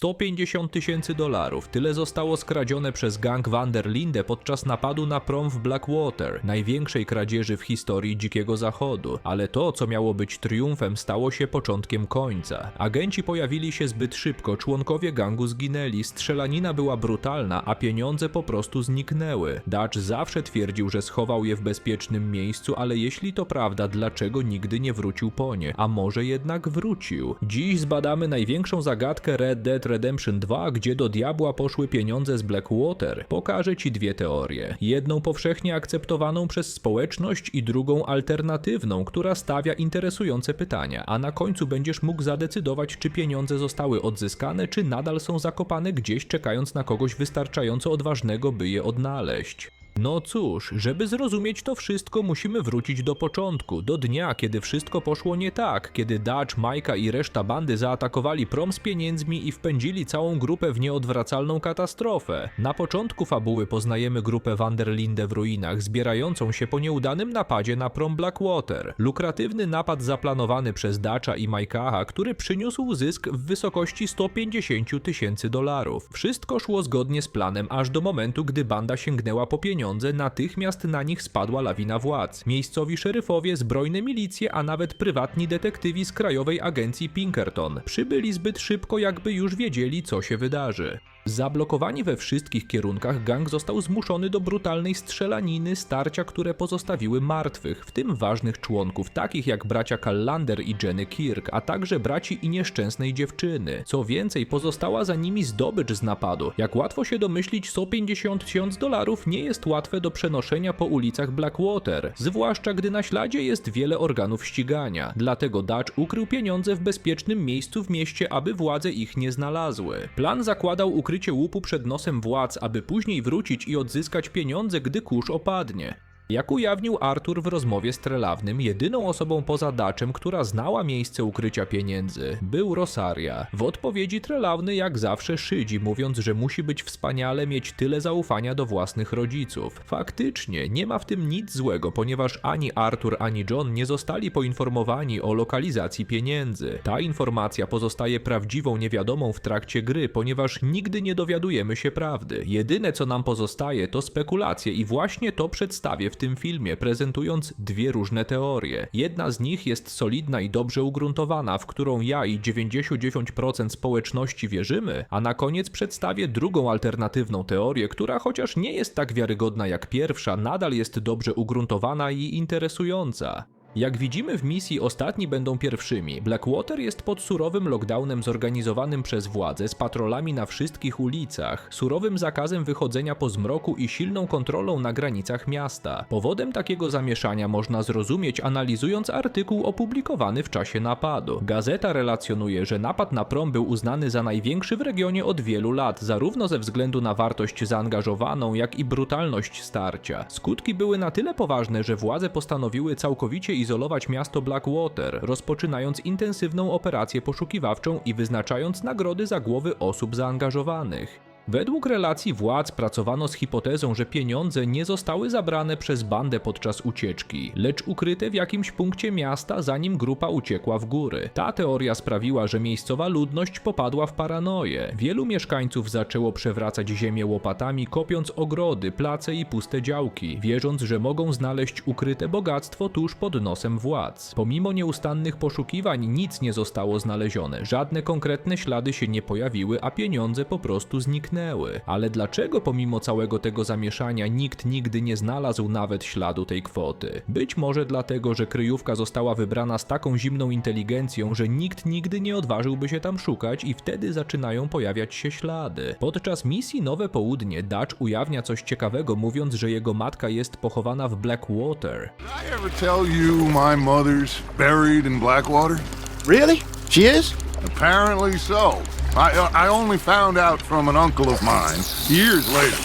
150 tysięcy dolarów. Tyle zostało skradzione przez gang Vanderlinde podczas napadu na prom w Blackwater, największej kradzieży w historii Dzikiego Zachodu. Ale to, co miało być triumfem, stało się początkiem końca. Agenci pojawili się zbyt szybko, członkowie gangu zginęli, strzelanina była brutalna, a pieniądze po prostu zniknęły. Dutch zawsze twierdził, że schował je w bezpiecznym miejscu, ale jeśli to prawda, dlaczego nigdy nie wrócił po nie? A może jednak wrócił? Dziś zbadamy największą zagadkę Red Dead Redemption 2, gdzie do diabła poszły pieniądze z Blackwater. Pokażę ci dwie teorie. Jedną powszechnie akceptowaną przez społeczność i drugą alternatywną, która stawia interesujące pytania, a na końcu będziesz mógł zadecydować, czy pieniądze zostały odzyskane, czy nadal są zakopane gdzieś, czekając na kogoś wystarczająco odważnego, by je odnaleźć. No cóż, żeby zrozumieć to wszystko, musimy wrócić do początku, do dnia, kiedy wszystko poszło nie tak, kiedy Dutch, Majka i reszta bandy zaatakowali prom z pieniędzmi i wpędzili całą grupę w nieodwracalną katastrofę. Na początku fabuły poznajemy grupę Vanderlinde w ruinach, zbierającą się po nieudanym napadzie na prom Blackwater. Lukratywny napad zaplanowany przez Dutcha i Majkaha, który przyniósł zysk w wysokości 150 tysięcy dolarów. Wszystko szło zgodnie z planem, aż do momentu, gdy banda sięgnęła po pieniądze, natychmiast na nich spadła lawina władz. Miejscowi szeryfowie, zbrojne milicje, a nawet prywatni detektywi z Krajowej Agencji Pinkerton przybyli zbyt szybko, jakby już wiedzieli, co się wydarzy. Zablokowani we wszystkich kierunkach, gang został zmuszony do brutalnej strzelaniny, starcia, które pozostawiły martwych, w tym ważnych członków, takich jak bracia Callander i Jenny Kirk, a także braci i nieszczęsnej dziewczyny. Co więcej, pozostała za nimi zdobycz z napadu. Jak łatwo się domyślić, 150 tysięcy dolarów nie jest łatwe do przenoszenia po ulicach Blackwater, zwłaszcza gdy na śladzie jest wiele organów ścigania. Dlatego Dutch ukrył pieniądze w bezpiecznym miejscu w mieście, aby władze ich nie znalazły. Plan zakładał ukrycie łupu przed nosem władz, aby później wrócić i odzyskać pieniądze, gdy kurz opadnie. Jak ujawnił Arthur w rozmowie z Trelawnym, jedyną osobą poza Daczem, która znała miejsce ukrycia pieniędzy, był Rosaria. W odpowiedzi Trelawny jak zawsze szydzi, mówiąc, że musi być wspaniale mieć tyle zaufania do własnych rodziców. Faktycznie, nie ma w tym nic złego, ponieważ ani Arthur, ani John nie zostali poinformowani o lokalizacji pieniędzy. Ta informacja pozostaje prawdziwą niewiadomą w trakcie gry, ponieważ nigdy nie dowiadujemy się prawdy. Jedyne co nam pozostaje to spekulacje i właśnie to przedstawię w tym filmie, prezentując dwie różne teorie. Jedna z nich jest solidna i dobrze ugruntowana, w którą ja i 99% społeczności wierzymy, a na koniec przedstawię drugą alternatywną teorię, która chociaż nie jest tak wiarygodna jak pierwsza, nadal jest dobrze ugruntowana i interesująca. Jak widzimy w misji, ostatni będą pierwszymi. Blackwater jest pod surowym lockdownem zorganizowanym przez władze z patrolami na wszystkich ulicach, surowym zakazem wychodzenia po zmroku i silną kontrolą na granicach miasta. Powodem takiego zamieszania można zrozumieć analizując artykuł opublikowany w czasie napadu. Gazeta relacjonuje, że napad na prom był uznany za największy w regionie od wielu lat, zarówno ze względu na wartość zaangażowaną, jak i brutalność starcia. Skutki były na tyle poważne, że władze postanowiły całkowicie izolować miasto Blackwater, rozpoczynając intensywną operację poszukiwawczą i wyznaczając nagrody za głowy osób zaangażowanych. Według relacji władz pracowano z hipotezą, że pieniądze nie zostały zabrane przez bandę podczas ucieczki, lecz ukryte w jakimś punkcie miasta, zanim grupa uciekła w góry. Ta teoria sprawiła, że miejscowa ludność popadła w paranoję. Wielu mieszkańców zaczęło przewracać ziemię łopatami, kopiąc ogrody, place i puste działki, wierząc, że mogą znaleźć ukryte bogactwo tuż pod nosem władz. Pomimo nieustannych poszukiwań nic nie zostało znalezione, żadne konkretne ślady się nie pojawiły, a pieniądze po prostu zniknęły. Ale dlaczego pomimo całego tego zamieszania nikt nigdy nie znalazł nawet śladu tej kwoty? Być może dlatego, że kryjówka została wybrana z taką zimną inteligencją, że nikt nigdy nie odważyłby się tam szukać i wtedy zaczynają pojawiać się ślady. Podczas misji Nowe Południe Dutch ujawnia coś ciekawego, mówiąc, że jego matka jest pochowana w Blackwater. Did I ever tell you my mother's buried in Blackwater? Really? She is? Apparently so. I, uh, I only found out from an uncle of mine years later.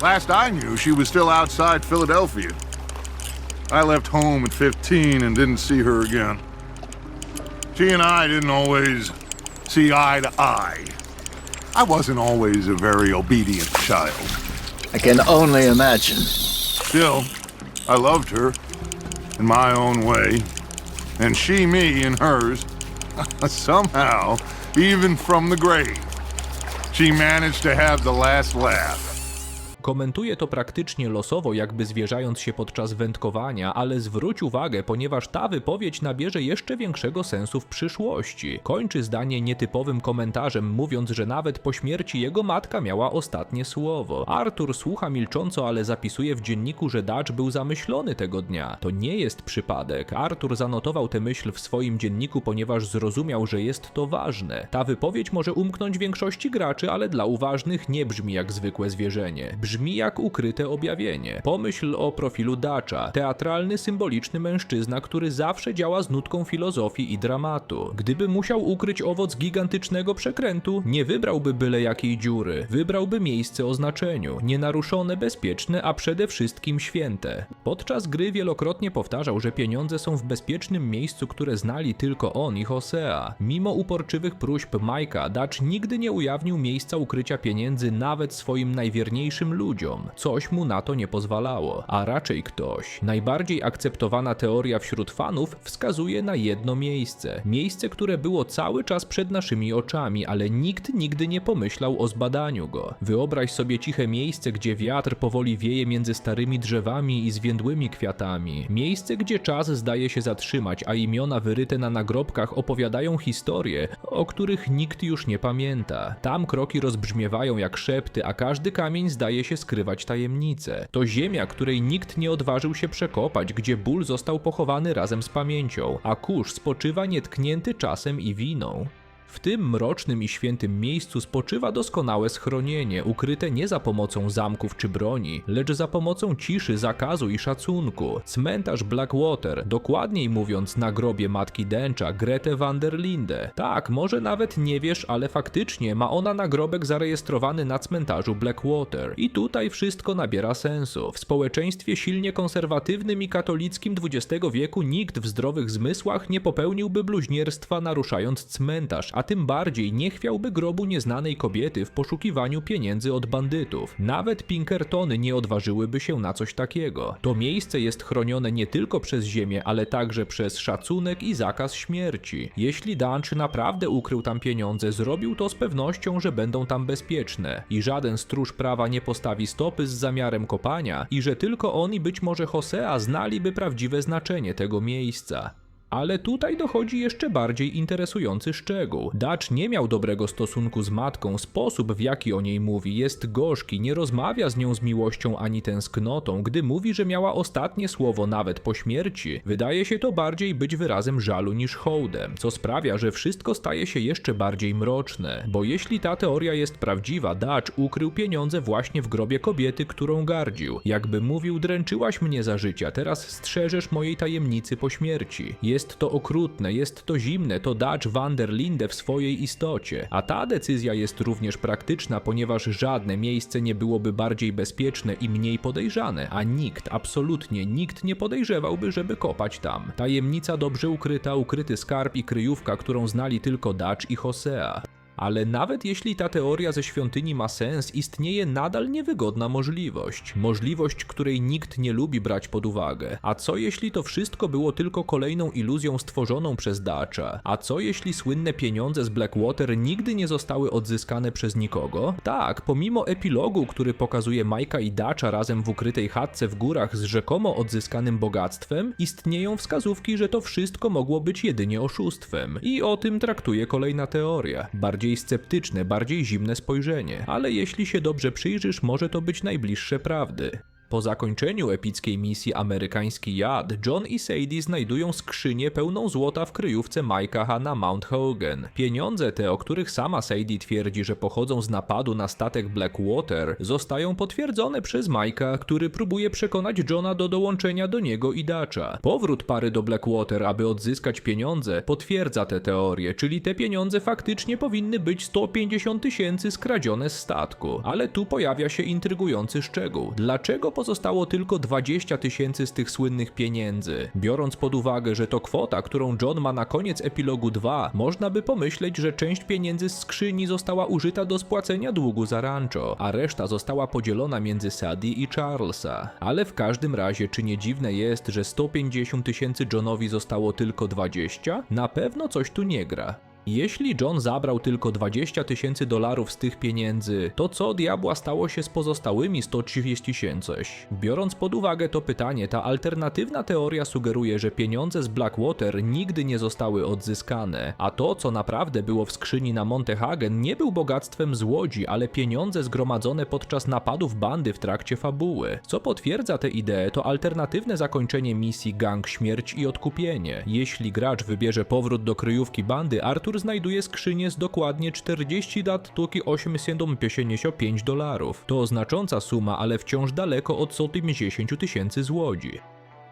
Last I knew, she was still outside Philadelphia. I left home at 15 and didn't see her again. She and I didn't always see eye to eye. I wasn't always a very obedient child. I can only imagine. Still, I loved her in my own way, and she me in hers. Somehow, even from the grave, she managed to have the last laugh. Komentuje to praktycznie losowo, jakby zwierzając się podczas wędkowania, ale zwróć uwagę, ponieważ ta wypowiedź nabierze jeszcze większego sensu w przyszłości. Kończy zdanie nietypowym komentarzem, mówiąc, że nawet po śmierci jego matka miała ostatnie słowo. Arthur słucha milcząco, ale zapisuje w dzienniku, że Dutch był zamyślony tego dnia. To nie jest przypadek. Arthur zanotował tę myśl w swoim dzienniku, ponieważ zrozumiał, że jest to ważne. Ta wypowiedź może umknąć większości graczy, ale dla uważnych nie brzmi jak zwykłe zwierzenie. Brzmi jak ukryte objawienie. Pomyśl o profilu Dacza. Teatralny, symboliczny mężczyzna, który zawsze działa z nutką filozofii i dramatu. Gdyby musiał ukryć owoc gigantycznego przekrętu, nie wybrałby byle jakiej dziury. Wybrałby miejsce o znaczeniu. Nienaruszone, bezpieczne, a przede wszystkim święte. Podczas gry wielokrotnie powtarzał, że pieniądze są w bezpiecznym miejscu, które znali tylko on i Hosea. Mimo uporczywych próśb Majka, Dacz nigdy nie ujawnił miejsca ukrycia pieniędzy nawet swoim najwierniejszym ludziom. Coś mu na to nie pozwalało, a raczej ktoś. Najbardziej akceptowana teoria wśród fanów wskazuje na jedno miejsce. Miejsce, które było cały czas przed naszymi oczami, ale nikt nigdy nie pomyślał o zbadaniu go. Wyobraź sobie ciche miejsce, gdzie wiatr powoli wieje między starymi drzewami i zwiędłymi kwiatami. Miejsce, gdzie czas zdaje się zatrzymać, a imiona wyryte na nagrobkach opowiadają historie, o których nikt już nie pamięta. Tam kroki rozbrzmiewają jak szepty, a każdy kamień zdaje się skrywać tajemnice. To ziemia, której nikt nie odważył się przekopać, gdzie ból został pochowany razem z pamięcią, a kurz spoczywa nietknięty czasem i winą. W tym mrocznym i świętym miejscu spoczywa doskonałe schronienie, ukryte nie za pomocą zamków czy broni, lecz za pomocą ciszy, zakazu i szacunku. Cmentarz Blackwater, dokładniej mówiąc na grobie matki Dęcza, Grete van der Linde. Tak, może nawet nie wiesz, ale faktycznie ma ona nagrobek zarejestrowany na cmentarzu Blackwater. I tutaj wszystko nabiera sensu. W społeczeństwie silnie konserwatywnym i katolickim XX wieku nikt w zdrowych zmysłach nie popełniłby bluźnierstwa naruszając cmentarz, a tym bardziej nie chwiałby grobu nieznanej kobiety w poszukiwaniu pieniędzy od bandytów. Nawet Pinkertony nie odważyłyby się na coś takiego. To miejsce jest chronione nie tylko przez ziemię, ale także przez szacunek i zakaz śmierci. Jeśli Dunch naprawdę ukrył tam pieniądze, zrobił to z pewnością, że będą tam bezpieczne i żaden stróż prawa nie postawi stopy z zamiarem kopania i że tylko on i być może Hosea znaliby prawdziwe znaczenie tego miejsca. Ale tutaj dochodzi jeszcze bardziej interesujący szczegół. Dutch nie miał dobrego stosunku z matką, sposób w jaki o niej mówi jest gorzki, nie rozmawia z nią z miłością ani tęsknotą, gdy mówi, że miała ostatnie słowo nawet po śmierci. Wydaje się to bardziej być wyrazem żalu niż hołdem, co sprawia, że wszystko staje się jeszcze bardziej mroczne, bo jeśli ta teoria jest prawdziwa, Dutch ukrył pieniądze właśnie w grobie kobiety, którą gardził. Jakby mówił, dręczyłaś mnie za życia, teraz strzeżesz mojej tajemnicy po śmierci. Jest to okrutne, jest to zimne, to Dutch van der Linde w swojej istocie. A ta decyzja jest również praktyczna, ponieważ żadne miejsce nie byłoby bardziej bezpieczne i mniej podejrzane, a nikt, absolutnie nikt nie podejrzewałby, żeby kopać tam. Tajemnica dobrze ukryta, ukryty skarb i kryjówka, którą znali tylko Dutch i Hosea. Ale nawet jeśli ta teoria ze świątyni ma sens, istnieje nadal niewygodna możliwość. Możliwość, której nikt nie lubi brać pod uwagę. A co jeśli to wszystko było tylko kolejną iluzją stworzoną przez Dutcha? A co jeśli słynne pieniądze z Blackwater nigdy nie zostały odzyskane przez nikogo? Tak, pomimo epilogu, który pokazuje Majka i Dutcha razem w ukrytej chatce w górach z rzekomo odzyskanym bogactwem, istnieją wskazówki, że to wszystko mogło być jedynie oszustwem. I o tym traktuje kolejna teoria. Bardziej sceptyczne, bardziej zimne spojrzenie. Ale jeśli się dobrze przyjrzysz, może to być najbliższe prawdy. Po zakończeniu epickiej misji Amerykański Jad, John i Sadie znajdują skrzynię pełną złota w kryjówce Mike'a na Mount Hogan. Pieniądze te, o których sama Sadie twierdzi, że pochodzą z napadu na statek Blackwater, zostają potwierdzone przez Mike'a, który próbuje przekonać Johna do dołączenia do niego i Dutcha. Powrót pary do Blackwater, aby odzyskać pieniądze, potwierdza tę teorię, czyli te pieniądze faktycznie powinny być 150 tysięcy skradzione z statku. Ale tu pojawia się intrygujący szczegół. Dlaczego pozostało tylko 20 tysięcy z tych słynnych pieniędzy? Biorąc pod uwagę, że to kwota, którą John ma na koniec epilogu 2, można by pomyśleć, że część pieniędzy z skrzyni została użyta do spłacenia długu za rancho, a reszta została podzielona między Sadie i Charlesa. Ale w każdym razie, czy nie dziwne jest, że 150 tysięcy Johnowi zostało tylko 20? Na pewno coś tu nie gra. Jeśli John zabrał tylko 20 tysięcy dolarów z tych pieniędzy, to co diabła stało się z pozostałymi 130 tysięcy? Biorąc pod uwagę to pytanie, ta alternatywna teoria sugeruje, że pieniądze z Blackwater nigdy nie zostały odzyskane, a to, co naprawdę było w skrzyni na Montehagen, nie był bogactwem z łodzi, ale pieniądze zgromadzone podczas napadów bandy w trakcie fabuły. Co potwierdza tę ideę, to alternatywne zakończenie misji Gang Śmierć i Odkupienie. Jeśli gracz wybierze powrót do kryjówki bandy, Arthur znajduje skrzynię z dokładnie 40 dat tuki 855 dolarów. To znacząca suma, ale wciąż daleko od 150 tysięcy złodzi.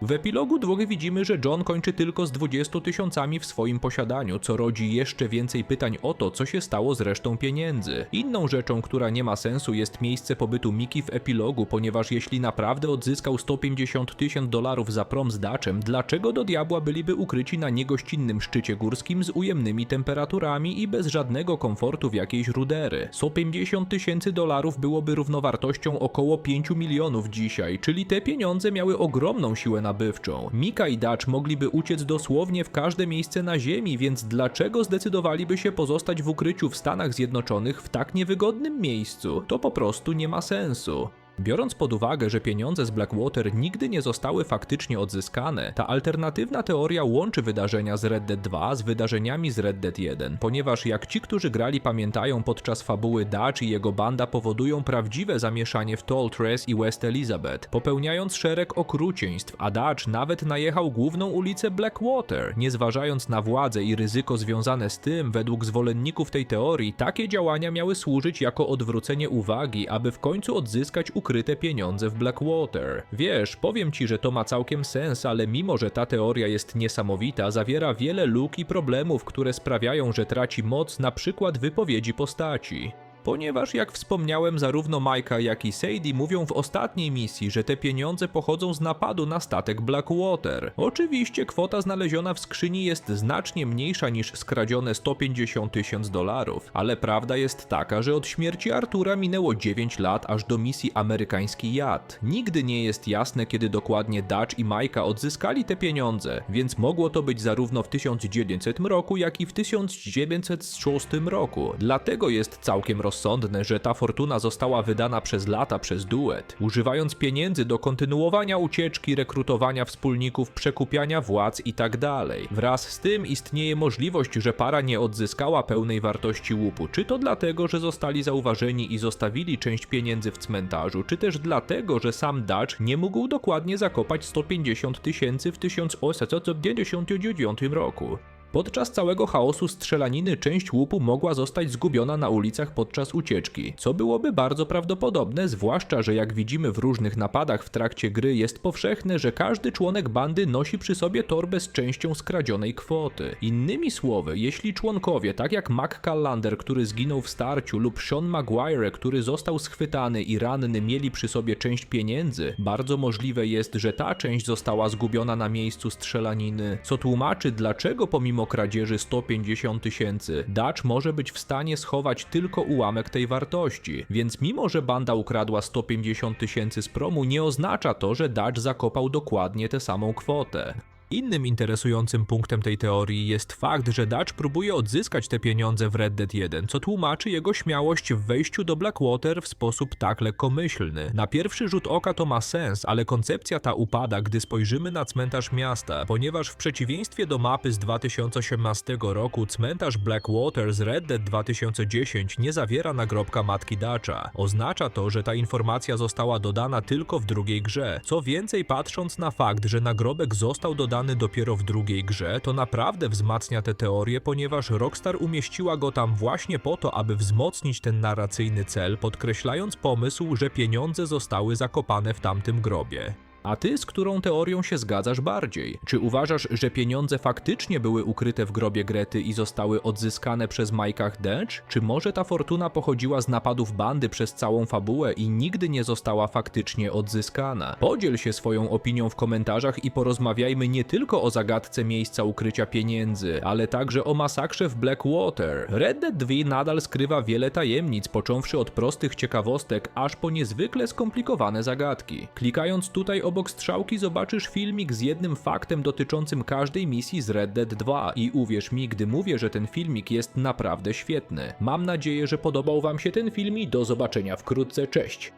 W epilogu dwóch widzimy, że John kończy tylko z 20 tysiącami w swoim posiadaniu, co rodzi jeszcze więcej pytań o to, co się stało z resztą pieniędzy. Inną rzeczą, która nie ma sensu, jest miejsce pobytu Miki w epilogu, ponieważ jeśli naprawdę odzyskał 150 tysięcy dolarów za prom z daczem, dlaczego do diabła byliby ukryci na niegościnnym szczycie górskim z ujemnymi temperaturami i bez żadnego komfortu w jakiejś rudery? 150 tysięcy dolarów byłoby równowartością około 5 milionów dzisiaj, czyli te pieniądze miały ogromną siłę nabywczą. Mika i Dutch mogliby uciec dosłownie w każde miejsce na ziemi, więc dlaczego zdecydowaliby się pozostać w ukryciu w Stanach Zjednoczonych w tak niewygodnym miejscu? To po prostu nie ma sensu. Biorąc pod uwagę, że pieniądze z Blackwater nigdy nie zostały faktycznie odzyskane, ta alternatywna teoria łączy wydarzenia z Red Dead 2 z wydarzeniami z Red Dead 1, ponieważ jak ci, którzy grali pamiętają podczas fabuły Dutch i jego banda powodują prawdziwe zamieszanie w Tall Tres i West Elizabeth, popełniając szereg okrucieństw, a Dutch nawet najechał główną ulicę Blackwater. Nie zważając na władzę i ryzyko związane z tym, według zwolenników tej teorii, takie działania miały służyć jako odwrócenie uwagi, aby w końcu odzyskać ukryte pieniądze w Blackwater. Wiesz, powiem ci, że to ma całkiem sens, ale mimo, że ta teoria jest niesamowita, zawiera wiele luk i problemów, które sprawiają, że traci moc na przykład wypowiedzi postaci. Ponieważ, jak wspomniałem, zarówno Majka, jak i Sadie mówią w ostatniej misji, że te pieniądze pochodzą z napadu na statek Blackwater. Oczywiście kwota znaleziona w skrzyni jest znacznie mniejsza niż skradzione 150 tysięcy dolarów, ale prawda jest taka, że od śmierci Artura minęło 9 lat aż do misji Amerykański Jad. Nigdy nie jest jasne, kiedy dokładnie Dutch i Majka odzyskali te pieniądze, więc mogło to być zarówno w 1900 roku, jak i w 1906 roku. Dlatego jest całkiem rozsądne, że ta fortuna została wydana przez lata przez duet, używając pieniędzy do kontynuowania ucieczki, rekrutowania wspólników, przekupiania władz itd. Wraz z tym istnieje możliwość, że para nie odzyskała pełnej wartości łupu, czy to dlatego, że zostali zauważeni i zostawili część pieniędzy w cmentarzu, czy też dlatego, że sam Dutch nie mógł dokładnie zakopać 150 tysięcy w 1899 roku. Podczas całego chaosu strzelaniny część łupu mogła zostać zgubiona na ulicach podczas ucieczki, co byłoby bardzo prawdopodobne, zwłaszcza, że jak widzimy w różnych napadach w trakcie gry jest powszechne, że każdy członek bandy nosi przy sobie torbę z częścią skradzionej kwoty. Innymi słowy, jeśli członkowie, tak jak Mac Callander, który zginął w starciu, lub Sean Maguire, który został schwytany i ranny, mieli przy sobie część pieniędzy, bardzo możliwe jest, że ta część została zgubiona na miejscu strzelaniny, co tłumaczy, dlaczego pomimo kradzieży 150 tysięcy, Dutch może być w stanie schować tylko ułamek tej wartości, więc mimo, że banda ukradła 150 tysięcy z promu, nie oznacza to, że Dutch zakopał dokładnie tę samą kwotę. Innym interesującym punktem tej teorii jest fakt, że Dutch próbuje odzyskać te pieniądze w Red Dead 1, co tłumaczy jego śmiałość w wejściu do Blackwater w sposób tak lekkomyślny. Na pierwszy rzut oka to ma sens, ale koncepcja ta upada, gdy spojrzymy na cmentarz miasta, ponieważ w przeciwieństwie do mapy z 2018 roku, cmentarz Blackwater z Red Dead 2010 nie zawiera nagrobka matki Dutcha. Oznacza to, że ta informacja została dodana tylko w drugiej grze. Co więcej, patrząc na fakt, że nagrobek został dodany dopiero w drugiej grze, to naprawdę wzmacnia tę teorię, ponieważ Rockstar umieściła go tam właśnie po to, aby wzmocnić ten narracyjny cel, podkreślając pomysł, że pieniądze zostały zakopane w tamtym grobie. A ty z którą teorią się zgadzasz bardziej? Czy uważasz, że pieniądze faktycznie były ukryte w grobie Grety i zostały odzyskane przez Majkach Dutch? Czy może ta fortuna pochodziła z napadów bandy przez całą fabułę i nigdy nie została faktycznie odzyskana? Podziel się swoją opinią w komentarzach i porozmawiajmy nie tylko o zagadce miejsca ukrycia pieniędzy, ale także o masakrze w Blackwater. Red Dead 2 nadal skrywa wiele tajemnic, począwszy od prostych ciekawostek, aż po niezwykle skomplikowane zagadki. Klikając tutaj obok strzałki zobaczysz filmik z jednym faktem dotyczącym każdej misji z Red Dead 2 i uwierz mi, gdy mówię, że ten filmik jest naprawdę świetny. Mam nadzieję, że podobał wam się ten film i do zobaczenia wkrótce, cześć!